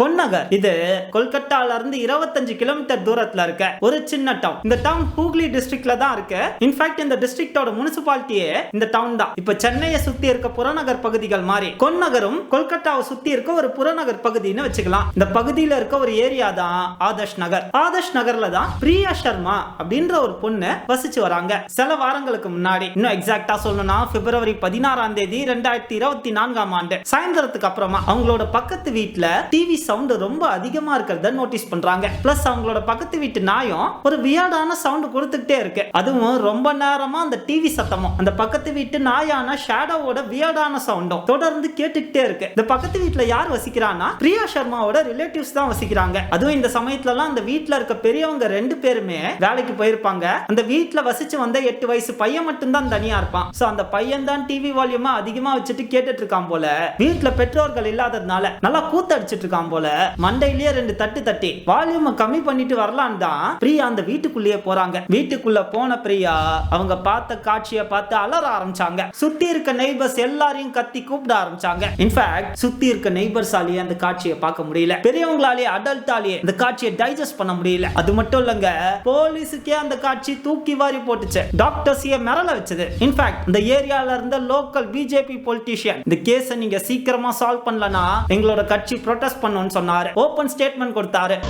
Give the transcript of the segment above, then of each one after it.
கொன்னகர். இது கொல்கத்தால இருந்து இருபத்தஞ்சு கிலோமீட்டர் தூரத்துல இருக்க ஒரு சின்ன டவுன் இந்த டவுன் ஹூக்லி டிஸ்ட்ரிக்ட்ல தான் இருக்கு. இன்ஃபேக்ட் இந்த டிஸ்ட்ரிக்டோட முனிசிபாலிட்டியே இந்த டவுன் தான். இப்ப சென்னையை சுத்தி இருக்க புறநகர் பகுதிகள் மாதிரி கொன்னகரும் கொல்கத்தாவை சுத்தி இருக்க ஒரு புறநகர் பகுதின்னு வச்சுக்கலாம். இந்த பகுதியில இருக்க ஒரு ஏரியா தான் ஆதர்ஷ் நகர். ஆதர்ஷ் நகர்ல தான் பிரியா சர்மா அப்படின்ற ஒரு பொண்ணு வசிச்சு வராங்க. சில வாரங்களுக்கு முன்னாடி. இன்னும் எக்ஸாக்டா சொல்லணும்னா பிப்ரவரி பதினாறாம் தேதி ரெண்டாயிரத்தி இருபத்தி நான்காம் ஆண்டு. சாயந்தரத்துக்கு அப்புறமா அவங்களோட பக்கத்து வீட்ல டிவி சவுண்ட் ரொம்ப அதிகமா இருக்கிறத நோட்டீஸ் பண்றாங்க. பிளஸ் அவங்களோட பக்கத்து வீட்டு நாயும் ஒரு வியர்டான சவுண்ட் கொடுத்துக்கிட்டே இருக்கு. அதுவும் ரொம்ப நேரமா அந்த டிவி சத்தமும். அந்த பக்கத்து வீட்டு நாயான ஷேடோவோட வியர்டான சவுண்டும் தொடர்ந்து கேட்டுக்கிட்டே இருக்கு. இந்த பக்கத்து வீட்டில் யார் வசிக்கிறான்னா பிரியா சர்மாவோட ரிலேட்டிவ்ஸ் தான் வசிக்கிறாங்க. அதுவும் இந்த சமயத்துலலாம் அந்த வீட்டில் இருக்க பெரியவங்க ரெண்டு பேருமே வேலைக்கு போயிருப்பாங்க. அந்த வீட்டில் வசிச்சு வந்த எட்டு வயசு பையன் மட்டும்தான் தனியா இருப்பான். சோ அந்த பையன் தான் டிவி வால்யூமா அதிகமா வச்சுட்டு கேட்டுட்டு இருக்கான் போல. வீட்டில் பெற்றோர்கள் இல்லாததுனால நல்லா கூத்தடிச்சிட்டு இருக்கான் போல மண்டையிலேயே ரெண்டு தட்டு தட்டி வால்யூமை கம்மி பண்ணிட்டு வரலான்னு தான் பிரியா அந்த வீட்டுக்குள்ளேயே போறாங்க. வீட்டுக்குள்ள போன பிரியா அவங்க பார்த்த காட்சியை பார்த்து அலற ஆரம்பிச்சாங்க. சுத்தி இருக்க நெய்பர்ஸ் எல்லாரையும் கத்தி கூப்பிட ஆரம்பிச்சாங்க. இன்ஃபேக்ட் சுத்தி இருக்க நெய்பர்ஸாலேயே அந்த காட்சியை பார்க்க முடியல. பெரியவங்களாலேயே அடல்ட்டாலேயே இந்த காட்சியை டைஜஸ்ட் பண்ண முடியல. அது மட்டும் இல்லங்க போலீஸுக்கே அந்த காட்சி தூக்கி வாரி போட்டுச்சு. டாக்டர்ஸையே மிரள வச்சது. இன்ஃபேக்ட் இந்த ஏரியால இருந்த லோக்கல் பிஜேபி பொலிட்டீஷியன் இந்த கேஸை நீங்க சீக்கிரமா சால்வ் பண்ணலனா எங்களோட கட்சி ப்ரொடெஸ்ட் சொன்னாரு. ஓபன் ஸ்டேட்மெண்ட் கொடுத்தாரு.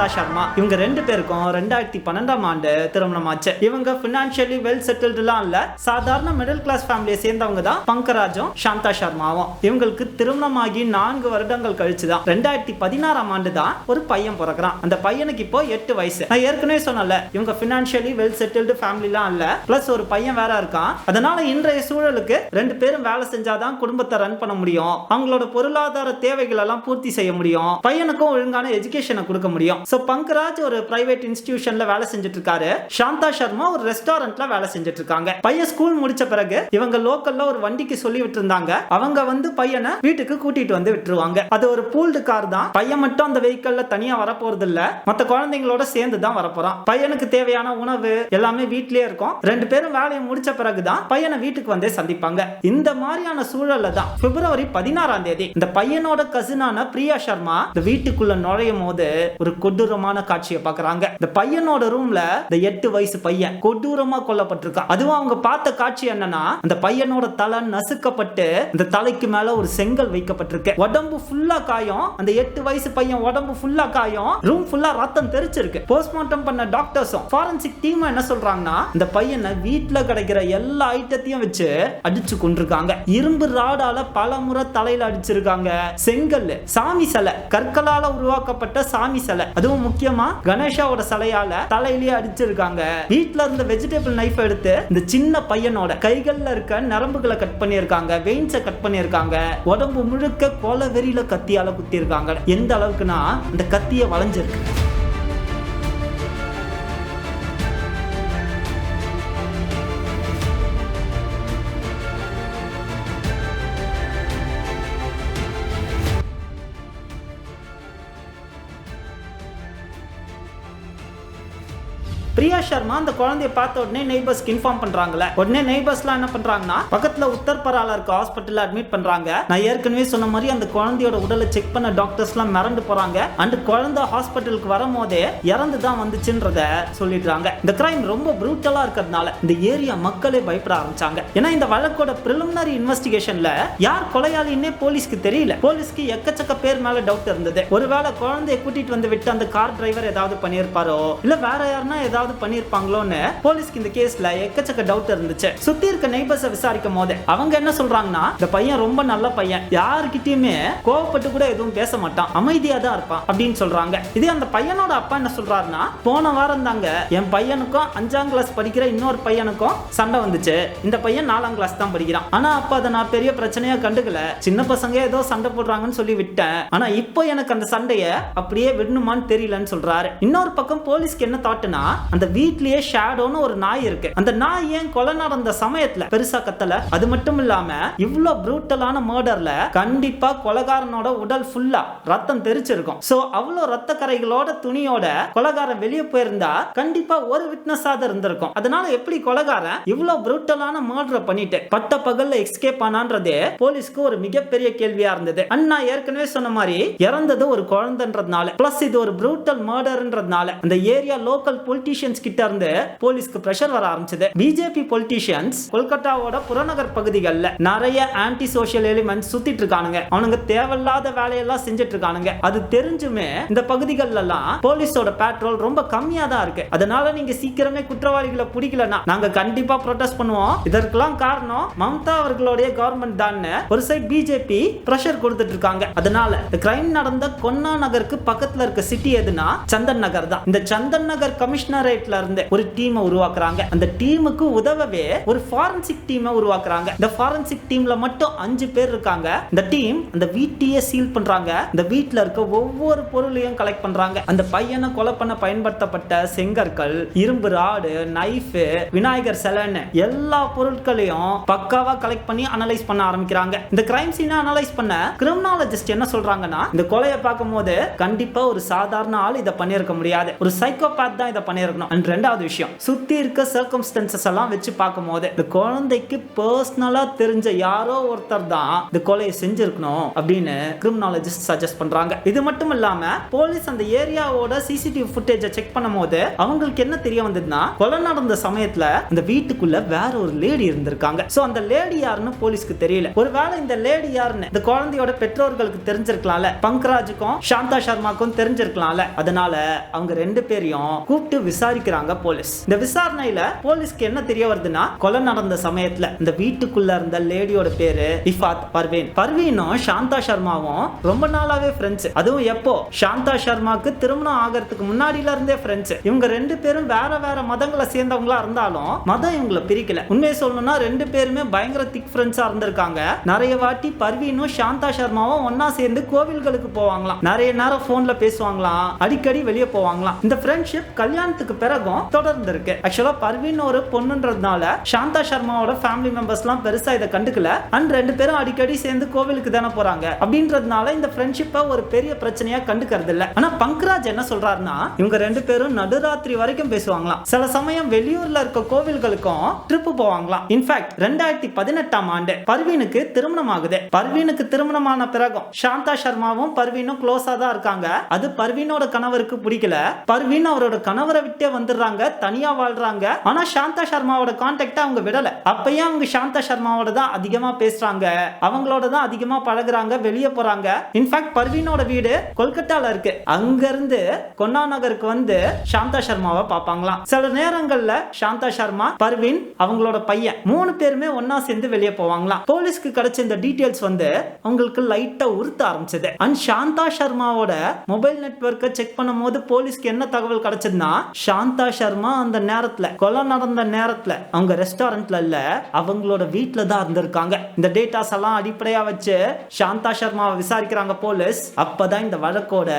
பங்கராஜ் சர்மா. இவங்க ரெண்டு பேருக்கும் ரெண்டாயிரத்தி பன்னெண்டாம் ஆண்டு திருமணம் ஆச்சு. இவங்க பினான்சியலி வெல் செட்டில்டுலாம் இல்ல. சாதாரண மிடில் கிளாஸ் ஃபேமிலியை சேர்ந்தவங்க தான் பங்கராஜும் சாந்தா சர்மாவும். இவங்களுக்கு திருமணமாகி நான்கு வருடங்கள் கழிச்சு தான் ரெண்டாயிரத்தி பதினாறாம் ஆண்டு தான் ஒரு பையன் பிறக்கிறான். அந்த பையனுக்கு இப்போ எட்டு வயசு. நான் ஏற்கனவே சொன்னல இவங்க பினான்சியலி வெல் செட்டில்டு ஃபேமிலிலாம் இல்ல. பிளஸ் ஒரு பையன் வேற இருக்கான். அதனால இன்றைய சூழலுக்கு ரெண்டு பேரும் வேலை செஞ்சாதான் குடும்பத்தை ரன் பண்ண முடியும். அவங்களோட பொருளாதார தேவைகள் எல்லாம் பூர்த்தி செய்ய முடியும். பையனுக்கும் ஒழுங்கான எஜுகேஷனை கொடுக்க முடியும். ஸோ பங்கராஜ் ஒரு பிரைவேட் இன்ஸ்டிடியூஷன்ல வேலை செஞ்சுட்டு இருக்காரு சாந்தா சர்மா ஒரு ரெஸ்டாரண்ட்ல வேலை செஞ்சுட்டு இருக்காங்க பையன் ஸ்கூல் முடிச்ச பிறகு இவங்க லோக்கல்ல ஒரு வண்டிக்கு சொல்லி விட்டுருந்தாங்க. அவங்க வந்து பையனை வீட்டுக்கு கூட்டிட்டு வந்து விட்டுருவாங்க. அது ஒரு பூல்டு கார் தான். பையன் மட்டும் அந்த வெஹிக்கல்ல தனியா வரப்போறது இல்ல மத்த குழந்தைங்களோட சேர்ந்து தான் வரப்போறான். பையனுக்கு தேவையான உணவு எல்லாமே வீட்லயே இருக்கும். ரெண்டு பேரும் வேலையை முடிச்ச பிறகுதான் பையனை வீட்டுக்கு வந்தே சந்திப்பாங்க. இந்த மாதிரியான சூழல்ல தான் பிப்ரவரி பதினாறாம் தேதி இந்த பையனோட கசினான பிரியா சர்மா இந்த வீட்டுக்குள்ள நுழையும் போது ஒரு கொடூரமான காட்சியை பார்க்கறாங்க. இந்த பையனோட ரூம்ல இந்த எட்டு வயசு பையன் கொடூரமா கொல்லப்பட்டிருக்கான். அதுவும் அவங்க பார்த்த காட்சி என்னன்னா அந்த பையனோட தலை நசுக்கப்பட்டு இந்த தலைக்கு மேல ஒரு செங்கல் வைக்கப்பட்டிருக்கு. உடம்பு ஃபுல்லா காயம். அந்த எட்டு வயசு பையன் உடம்பு ஃபுல்லா காயம். ரூம் ஃபுல்லா ரத்தம் தெரிச்சிருக்கு. போஸ்ட்மார்ட்டம் பண்ண டாக்டர்ஸும் ஃபாரன்சிக் டீம் என்ன சொல்றாங்கன்னா இந்த பையனை வீட்டுல கிடைக்கிற எல்லா ஐட்டத்தையும் வச்சு அடிச்சு கொண்டிருக்காங்க இரும்பு ராடால பல முறை தலையில அடிச்சிருக்காங்க. செங்கல் சாமி சிலை கற்களால உருவாக்கப்பட்ட சாமி சிலை. அதுவும் முக்கியமா கணேஷாவோட சிலையால தலையிலேயே அடிச்சிருக்காங்க. வீட்டுல இருந்த வெஜிடபிள் நைஃப் எடுத்து இந்த சின்ன பையனோட கைகள்ல இருக்க நரம்புகளை கட் பண்ணியிருக்காங்க. வெயின்ஸை கட் பண்ணியிருக்காங்க. உடம்பு முழுக்க கொலை வெறியில கத்தியால குத்தி இருக்காங்க எந்த அளவுக்குன்னா அந்த கத்தியை வளைஞ்சிருக்கு. பிரியா சர்மா அந்த குழந்தைய பார்த்த உடனே நெய்பர்ஸ்க்கு இன்ஃபார்ம் பண்றாங்கல்ல. உடனே நெய்பர்ஸ்லாம் என்ன பண்றாங்கன்னா பக்கத்துல உத்தர்பரால இருக்க ஹாஸ்பிட்டல் அட்மிட் பண்றாங்க. நான் ஏற்கனவே சொன்ன மாதிரி அந்த குழந்தையோட உடலை செக் பண்ண டாக்டர்ஸ்லாம் மிரண்டு போறாங்க. அண்ட் குழந்தை ஹாஸ்பிட்டலுக்கு வரும்போதே இறந்து தான் வந்துச்சுன்றத சொல்லிடுறாங்க. இந்த கிரைம் ரொம்ப ப்ரூட்டலா இருக்கிறதுனால இந்த ஏரியா மக்களே பயப்பட ஆரம்பிச்சாங்க. ஏன்னா இந்த வழக்கோட பிரிலிமினரி இன்வெஸ்டிகேஷன்ல யார் கொலையாளின்னே போலீஸ்க்கு தெரியல. போலீஸ்க்கு எக்கச்சக்க பேர் மேல டவுட் இருந்தது. ஒருவேளை குழந்தைய கூட்டிட்டு வந்து விட்டு அந்த கார் டிரைவர் ஏதாவது பண்ணியிருப்பாரோ? இல்ல வேற யாருன்னா ஏதாவது ஏதாவது பண்ணிருப்பாங்களோன்னு போலீஸ்க்கு இந்த கேஸ்ல எக்கச்சக்க டவுட் இருந்துச்சு. சுத்தி இருக்க நெய்பர்ஸை விசாரிக்கும் போது அவங்க என்ன சொல்றாங்கன்னா இந்த பையன் ரொம்ப நல்ல பையன். யாருக்கிட்டயுமே கோவப்பட்டு கூட எதுவும் பேச மாட்டான். அமைதியா தான் இருப்பான். அப்படின்னு சொல்றாங்க. இதே அந்த பையனோட அப்பா என்ன சொல்றாருன்னா போன வாரம் தாங்க என் பையனுக்கும் அஞ்சாம் கிளாஸ் படிக்கிற இன்னொரு பையனுக்கும் சண்டை வந்துச்சு. இந்த பையன் நாலாம் கிளாஸ் தான் படிக்கிறான். ஆனா அப்ப அதை நான் பெரிய பிரச்சனையா கண்டுக்கல. சின்ன பசங்க ஏதோ சண்டை போடுறாங்கன்னு சொல்லி விட்டேன். ஆனா இப்போ எனக்கு அந்த சண்டைய அப்படியே விடணுமான்னு தெரியலன்னு சொல்றாரு. இன்னொரு பக்கம் போலீஸ்க்கு என்ன தாட்டுனா அந்த வீட்லயே ஷேடோன்னு ஒரு நாய் இருக்கு. அந்த நாய் ஏன் கொலை நடந்த சமயத்துல பெருசா கத்தல? அது மட்டும் இல்லாம இவ்வளோ ப்ரூட்டலான மர்டர்ல கண்டிப்பா கொலகாரனோட உடல் ஃபுல்லா ரத்தம் தெரிச்சிருக்கும். சோ அவ்வளோ ரத்த கரைகளோட துணியோட கொலகாரன் வெளியே போயிருந்தா கண்டிப்பா ஒரு விட்னஸாக இருந்திருக்கும். அதனால எப்படி கொலகாரன் இவ்வளோ ப்ரூட்டலான மர்டர் பண்ணிட்டு பட்ட பகல்ல எஸ்கேப் ஆனான்றதே போலீஸ்க்கு ஒரு மிகப்பெரிய கேள்வியா இருந்தது. அண்ணா ஏற்கனவே சொன்ன மாதிரி இறந்தது ஒரு குழந்தைன்றதுனால. பிளஸ் இது ஒரு ப்ரூட்டல் மர்டர்ன்றதுனால அந்த ஏரியா லோக்கல் பொலிட்டீஷியன்ஸ் கிட்ட இருந்து போலீஸ்க்கு ப்ரெஷர் வர ஆரம்பிச்சது. பிஜேபி பொலிட்டீஷியன்ஸ் கொல்கத்தாவோட புறநகர் பகுதிகளில் நிறைய ஆன்டி சோஷியல் எலிமெண்ட்ஸ் சுத்திட்டு இருக்கானுங்க. அவனுங்க தேவையில்லாத வேலையெல்லாம் செஞ்சுட்டு இருக்கானுங்க. அது தெரிஞ்சுமே இந்த பகுதிகள் எல்லாம் போலீஸோட பேட்ரோல் ரொம்ப கம்மியா தான் இருக்கு. அதனால நீங்க சீக்கிரமே குற்றவாளிகளை பிடிக்கலன்னா நாங்க கண்டிப்பா ப்ரொடெஸ்ட் பண்ணுவோம். இதற்கெல்லாம் காரணம் மம்தா அவர்களுடைய கவர்மெண்ட் தான் ஒரு சைடு பிஜேபி ப்ரெஷர் கொடுத்துட்டு இருக்காங்க. அதனால இந்த கிரைம் நடந்த கொன்னா நகருக்கு பக்கத்துல இருக்க சிட்டி எதுனா சந்தன் நகர் தான். இந்த சந்தன் நகர் கமிஷனரேட்ல இருந்து ஒரு டீமை உருவாக்குறாங்க. அந்த டீமுக்கு உதவவே ஒரு ஃபாரன்சிக் டீமை உருவாக்குறாங்க. இந்த ஃபாரன்சிக் டீம்ல மட்டும் அஞ்சு பேர் இருக்காங்க. இந்த டீம் அந்த வீட்டையே சீல் பண்றாங்க. இந்த வீட்ல இருக்க ஒவ்வொரு பொருளையும் கலெக்ட் பண்றாங்க. அந்த பையனை கொலை பண்ண பயன்படுத்தப்பட்ட செங்கற்கள் இரும்பு ராடு நைஃப் விநாயகர் செலன்னு எல்லா பொருட்களையும் பக்காவா கலெக்ட் பண்ணி அனலைஸ் பண்ண ஆரம்பிக்கிறாங்க. இந்த கிரைம் சீனை அனலைஸ் பண்ண கிரிமினாலஜிஸ்ட் என்ன சொல்றாங்கன்னா இந்த கொலையை பார்க்கும்போது கண்டிப்பா ஒரு சாதாரண ஆள் இதை பண்ணியிருக்க முடியாது. ஒரு சைக்கோபாத் தான் இதை பண்ணியிருக்கணும். அண்ட் ரெண்டாவது விஷயம் சுத்தி இருக்க சர்க்கம்ஸ்டன்சஸ் எல்லாம் வச்சு பார்க்கும்போது இந்த குழந்தைக்கு பர்சனலா தெரிஞ்ச யாரோ ஒருத்தர் தான் இந்த கொலையை செஞ்சிருக்கணும் அப்படின்னு கிரிமினாலஜிஸ்ட் சஜஸ்ட் பண்றாங்க. இது மட்டும் இல்லாம போலீஸ் அந்த ஏரியாவோட சிசிடிவி ஃபுட்டேஜை செக் பண்ணும்போது அவங்களுக்கு என்ன தெரிய வந்ததுன்னா கொலை நடந்த சமயத்துல அந்த வீட்டுக்குள்ள வேற ஒரு லேடி இருந்திருக்காங்க. சோ அந்த லேடி யாருன்னு போலீஸ்க்கு தெரியல. ஒருவேளை இந்த லேடி யாருன்னு இந்த குழந்தையோட பெற்றோர்களுக்கு தெரிஞ்சிருக்கலாம்ல. பங்கராஜுக்கும் சாந்தா சர்மாக்கும் தெரிஞ்சிருக்கலாம்ல. அதனால அவங்க ரெண்டு பேரையும் கூப்பிட்டு விசாரிக்கிறாங்க போலீஸ். இந்த விசாரணையில போலீஸ்க்கு என்ன தெரிய வருதுன்னா கொலை நடந்த சமயத்துல இந்த வீட்டுக்குள்ள இருந்த லேடியோட பேரு இஃபாத் பர்வீன். பர்வீனும் சாந்தா சர்மாவும் ரொம்ப நாளாவே ஃப்ரெண்ட்ஸ் அதுவும் எப்போ? சாந்தா சர்மாக்கு திருமணம் ஆகிறதுக்கு முன்னாடில இருந்தே ஃப்ரெண்ட்ஸ் இவங்க ரெண்டு பேரும் வேற வேற மதங்களை சேர்ந்தவங்களா இருந்தாலும் மதம் இவங்களை பிரிக்கல. உண்மையை சொல்லணும்னா ரெண்டு பேருமே பயங்கர திக் ஃப்ரெண்ட்ஸா இருந்திருக்காங்க. நிறைய வாட்டி பர்வீனும் சாந்தா சர்மாவும் ஒன்னா சேர்ந்து கோவில்களுக்கு போவாங்களாம். நிறைய நேரம் போன்ல பேசுவாங்களாம். அடிக்கடி வெளியே போவாங்களாம். இந்த ஃப்ரெண்ட்ஷிப் கல்யாணத்துக்கு பிறகும் தொடர்ந்து இருக்கு ஆக்சுவலா பர்வீன் ஒரு பொண்ணுன்றதுனால சாந்தா சர்மாவோட ஃபேமிலி மெம்பர்ஸ்லாம் பெருசா இதை கண்டுக்கல. அண்ட் ரெண்டு பேரும் அடிக்கடி சேர்ந்து கோவிலுக்கு தானே போறாங்க. அப்படின்றதுனால இந்த ஃப்ரெண்ட்ஷிப்பை ஒரு பெரிய பிரச்சனையா கண்டுக்கிறது இல்ல. ஆனா பங்க்ராஜ் என்ன சொல்றாருன்னா இவங்க ரெண்டு பேரும் நடுராத்திரி வரைக்கும் பேசுவாங்களாம். சில சமயம் வெளியூர்ல இருக்க கோவில்களுக்கும் ட்ரிப் போவாங்களாம். இன்ஃபேக்ட் ரெண்டாயிரத்தி பதினெட்டாம் ஆண்டு பர்வீனுக்கு திருமணம் ஆகுது. பர்வீனுக்கு திருமணமான பிறகும் சாந்தா சர்மாவும் பர்வீனும் க்ளோஸா தான் இருக்காங்க. அது பர்வீனோட கணவருக்கு பிடிக்கல. பர்வீன் அவரோட கணவரை விட்டே வந்துடுறாங்க தனியாக வாழ்றாங்க. ஆனால் சாந்தா சர்மாவோட கான்டாக்டை அவங்க விடலை. அப்பயே அவங்க சாந்தா சர்மாவோட தான் அதிகமாக பேசுறாங்க. அவங்களோட தான் அதிகமாக பழகுறாங்க வெளியே போறாங்க. இன்ஃபேக்ட் பர்வீனோட வீடு கொல்கத்தால இருக்கு. அங்கிருந்து கொன்னா நகருக்கு வந்து சாந்தா சர்மாவை பார்ப்பாங்களாம். சில நேரங்கள்ல சாந்தா சர்மா பர்வீன் அவங்களோட பையன் மூணு பேருமே ஒன்னா சேர்ந்து வெளியே போவாங்களாம். போலீஸ்க்கு கிடைச்ச இந்த டீட்டெயில்ஸ் வந்து அவங்களுக்கு லைட்டா உறுத்த ஆரம்பிச்சது. அண்ட் சாந்தா சர்மாவோட மொபைல் நெட்ஒர்க்கை செக் பண்ணும் போது போலீஸ்க்கு என்ன தகவல் கிடைச்சதுன்னா சாந்தா சர்மா அந்த நேரத்துல கொலை நடந்த நேரத்துல அவங்க ரெஸ்டாரண்ட்ல இல்ல அவங்களோட வீட்டில் தான் இருந்திருக்காங்க. இந்த டேட்டாஸ் எல்லாம் அடிப்படையா வச்சு சாந்தா சர்மாவை விசாரிக்கிறாங்க போலீஸ். அப்பதான் இந்த வழக்கோட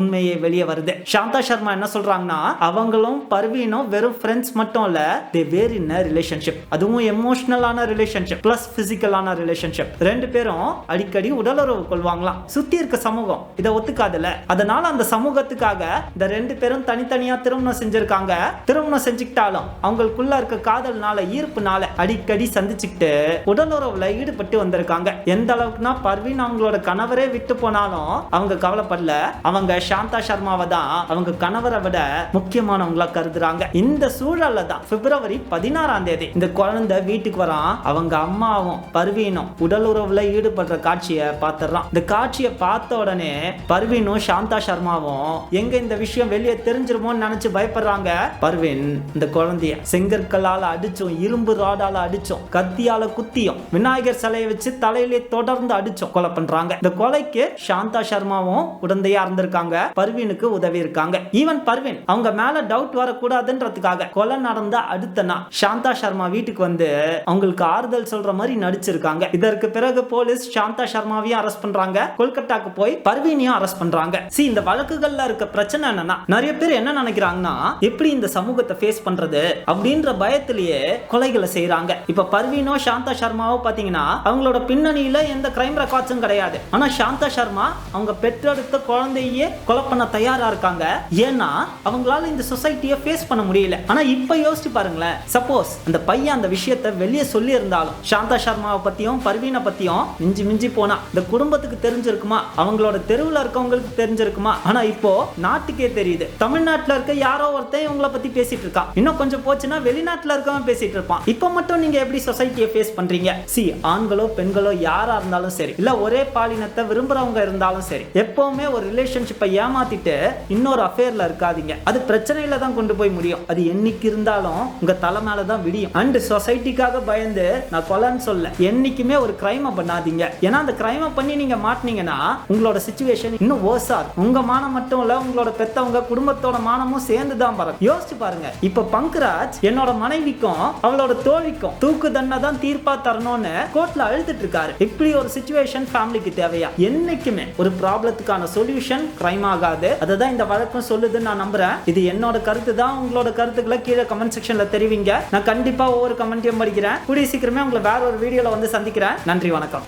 உண்மையே வெளியே வருது. சாந்தா சர்மா என்ன சொல்றாங்கன்னா அவங்களும் பர்வீனும் வெறும் ஃப்ரெண்ட்ஸ் மட்டும் இல்ல தே வேர் இன் ரிலேஷன்ஷிப் அதுவும் எமோஷனலான ரிலேஷன்ஷிப் பிளஸ் பிசிக்கலான ரிலேஷன்ஷிப் ரெண்டு பேரும் அடிக்கடி உடலுறவு கொள்வாங்களாம். சுத்தி இருக்க சமூகம் இதை ஒத்துக்காதுல அதனால அந்த சமூகத்துக்காக இந்த ரெண்டு பேரும் தனித்தனியா திருமணம் செஞ்சிருக்காங்க. திருமணம் செஞ்சுக்கிட்டாலும் அவங்களுக்குள்ள இருக்க காதல்னால ஈர்ப்புனால அடிக்கடி சந்திச்சுக்கிட்டு உடலுறவுல ஈடுபட்டு வந்திருக்காங்க. எந்த அளவுக்குனா பர்வீன் அவங்களோட கணவரே விட்டு போனாலும் அவங்க கவலைப்படல. அவங்க சாந்தா சர்மாவை தான் அவங்க கணவரை விட முக்கியமானவங்களா கருதுறாங்க. இந்த சூழல்ல தான் பிப்ரவரி பதினாறாம் தேதி இந்த குழந்தை வீட்டுக்கு வரான். அவங்க அம்மாவும் பர்வீனும் உடலுறவுல ஈடுபடுற காட்சியை பார்த்துறான் இந்த காட்சியை பார்த்த உடனே பர்வீனும் சாந்தா சர்மாவும் எங்க இந்த விஷயம் வெளியே தெரிஞ்சிருமோன்னு நினைச்சு பயப்படுறாங்க பர்வீன் இந்த குழந்தைய செங்கற்களால் அடிச்சோம் இரும்பு ராடால அடிச்சோம் கத்தியால குத்தியும் விநாயகர் சிலையை வச்சு தலையிலே தொடர்ந்து அடிச்சோம் கொலை பண்றாங்க. இந்த கொலைக்கு சாந்தா சர்மாவும் உடந்தையா இருந்திருக்காங்க பர்வீனுக்கு உதவி இருக்காங்க. ஈவன் பர்வீன் அவங்க மேல டவுட் வரக்கூடாதுன்றதுக்காக கொலை நடந்த அடுத்த நாள் சாந்தா சர்மா வீட்டுக்கு வந்து அவங்களுக்கு ஆறுதல் சொல்ற மாதிரி நடிச்சிருக்காங்க. இதற்கு பிறகு போலீஸ் சாந்தா சர்மாவையும் அரெஸ்ட் பண்றாங்க கொல்கட்டாக்கு போய் பர்வீனையும் அரெஸ்ட் பண்றாங்க. சி இந்த வழக்குகள்ல இருக்க பிரச்சனை என்னன்னா நிறைய பேர் என்ன நினைக்கிறாங்கன்னா எப்படி இந்த சமூகத்தை ஃபேஸ் பண்றது அப்படின்ற பயத்திலேயே கொலைகளை செய்யறாங்க இப்ப பர்வீனோ சாந்தா சர்மாவோ பாத்தீங்கன்னா அவங்களோட பின்னணியில எந்த கிரைம் ரெக்கார்ட்ஸும் கிடையாது. ஆனா சாந்தா சர்மா அவங்க பெற்றெடுத்த குழந்தையே கொலை பண்ண தயாரா இருக்காங்க. ஏன்னா அவங்களால இந்த சொசைட்டியை ஃபேஸ் பண்ண முடியல. ஆனா இப்ப யோசிச்சு பாருங்களேன். சப்போஸ் அந்த பையன் அந்த விஷயத்தை வெளியே சொல்லி இருந்தாலும் சாந்தா சர்மாவை பத்தியும் பர்வீனை பத்தியும் மிஞ்சி மிஞ்சி போனா இந்த குடும்பத்துக்கு தெரிஞ்சிருக்குமா? அவங்களோட தெருவில் இருக்கவங்களுக்கு தெரிஞ்சிருக்குமா? ஆனா இப்போ நாட்டுக்கே தெரியுது. தமிழ்நாட்டில் இருக்க யாரோ ஒருத்தன் இவங்களை பத்தி பேசிட்டு இருக்கான் இன்னும் கொஞ்சம் போச்சுன்னா வெளிநாட்டுல இருக்கவன் பேசிட்டு இருப்பான் இப்போ மட்டும் நீங்க எப்படி சொசைட்டியை ஃபேஸ் பண்றீங்க? சி ஆண்களோ பெண்களோ யாரா இருந்தாலும் சரி இல்ல ஒரே பாலினத்தை விரும்புறவங்க இருந்தாலும் சரி எப்பவுமே ஒரு ரிலேஷன்ஷிப்பை ஏமாத்திட்டு இன்னொரு அஃபேர்ல இருக்காதீங்க. அது பிரச்சனையில தான் கொண்டு போய் முடியும். அது என்னைக்கு இருந்தாலும் உங்க தலை மேலே தான் விடியும். அண்ட் சொசைட்டிக்காக பயந்து நான் கொலைன்னு சொல்ல என்னைக்குமே ஒரு கிரைமை பண்ணாதீங்க. ஏன்னா அந்த கிரைமை பண்ணி நீங்க மாட்டினீங்கன்னா உங்களோட சுச்சுவேஷன் இன்னும் worse ஆகும் உங்க மானம் மட்டும் இல்ல உங்களோட பெத்தவங்க குடும்பத்தோட மானமும் சேர்ந்து தான் பறக்கும் யோசிச்சு பாருங்க. இப்ப பங்கராஜ் என்னோட மனைவிக்கும் அவளோட தோழிக்கும் தூக்கு தண்டனை தான் தீர்ப்பா தரணும்னு கோர்ட்ல அழுதுட்டு இருக்காரு இப்படி ஒரு சுச்சுவேஷன் ஃபேமிலிக்கு தேவையா? என்னைக்குமே ஒரு ப்ராப்ளத்துக்கான சொல்யூஷன் கிரைம் ஆகாது. அதை தான் இந்த வழக்கம் சொல்லுதுன்னு நான் நம்புறேன். இது என்னோட கருத்து தான். உங்களோட கருத்துக்களை கீழே கமெண்ட் செக்ஷன்ல தெரிவிங்க. நான் கண்டிப்பா ஒவ்வொரு கமெண்ட்டையும் படிக்கிறேன். கூடிய சீக்கிரமே உங்களை வேற ஒரு வீடியோல வந்து சந்திக்கிறேன். நன்றி வணக்கம்.